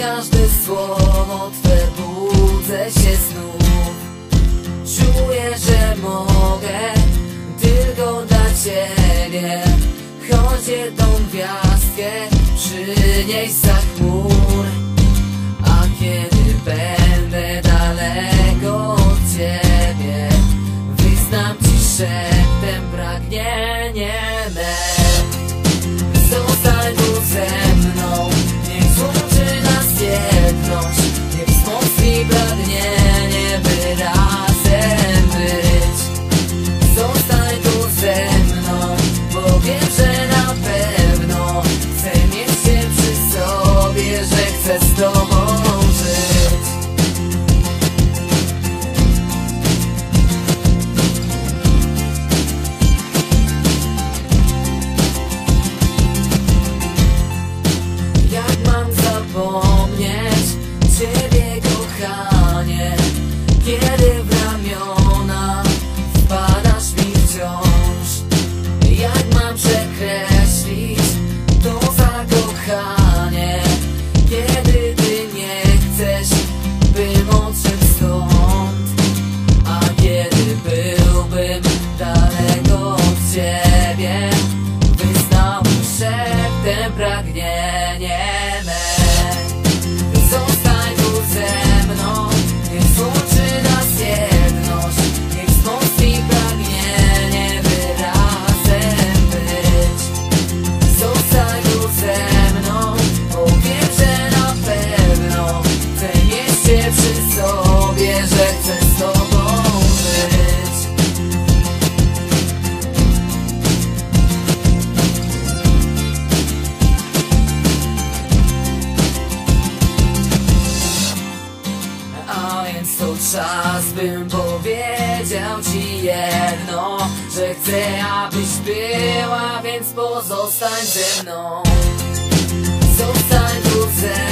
każde słowo Twe budzę się znów. Czuję, że mogę tylko dla Ciebie. Choć jedną gwiazdkę przynieś za chmur. A kiedy będę daleko od Ciebie Wyznam Ci szeptem pragnienie me moc si blbne neberá. Szeptem czas, bym powiedział ci jedno Że chcę, abyś była, więc pozostań ze mną. Zostań tu ze mną